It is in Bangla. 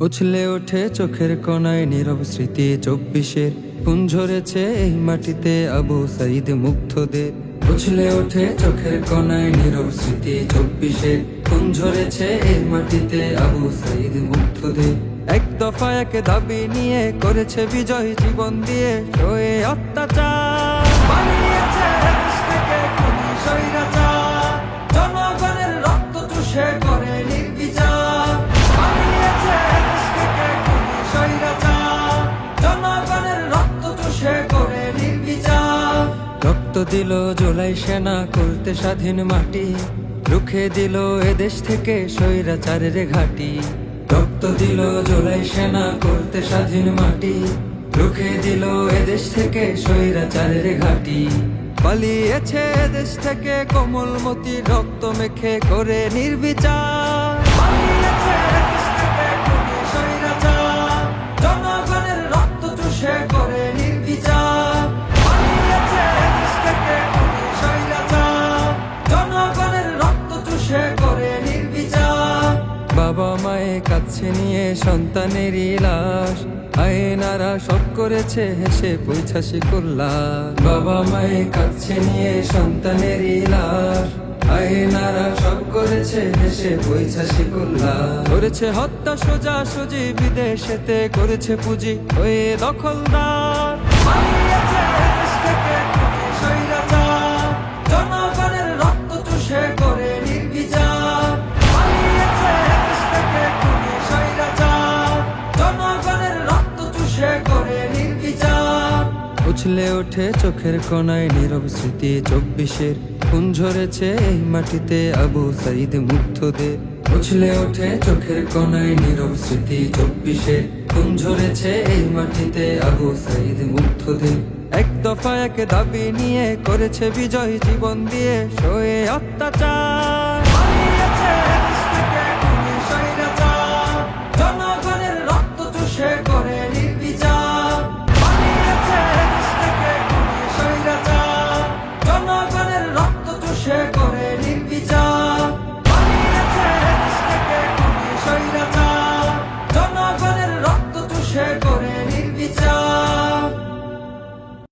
উছলে ওঠে চোখের কোনায় নীরব স্মৃতি চব্বিশের। খুন ঝরেছে এই মাটিতে আবু সাইদ মুগ্ধদের। উছলে ওঠে চোখের কোনায় নীরব স্মৃতি চব্বিশের। খুন ঝরেছে এই মাটিতে আবু সাইদ মুগ্ধদের। এক দফা এক দাবি নিয়ে করেছে বিজয় জীবন দিয়ে। দিল জোলাই সেনা করতে স্বাধীন মাটি। রুখে দিল এদেশ থেকে স্বৈরাচারের ঘাটি। রক্ত দিল জোলাই সেনা করতে স্বাধীন মাটি। রুখে দিল এদেশ থেকে স্বৈরাচারের ঘাটি। পালিয়েছে এদেশ থেকে কোমলমতি রক্ত মেখে করে নির্বিচার। চুষে করে নির্বিচার। বাবা মায়ে কাছে নিয়ে সন্তানেরই লাশ। আয়নারা সব করেছে হেসে পৈছাসি করলাম বাবা মায়ে কাছে নিয়ে সন্তানেরই লাশ। আয়নারা সব করেছে হেসে পৈছাসি করলাম করেছে হত্যা সোজা সুজি বিদেশেতে করেছে পুঁজি। হয়ে দখলদার। উছলে ওঠে চোখের কোনায় নীরব স্মৃতি, চব্বিশের খুন ঝরেছে এই মাটিতে আবু সাইদ মুগ্ধদের। উছলে ওঠে চোখের কোনায় নীরব স্মৃতি, চব্বিশের খুন ঝরেছে এই মাটিতে আবু সাইদ মুগ্ধদের। এক দফা এক দাবি নিয়ে করেছে বিজয় জীবন দিয়ে সয়ে অত্যাচার।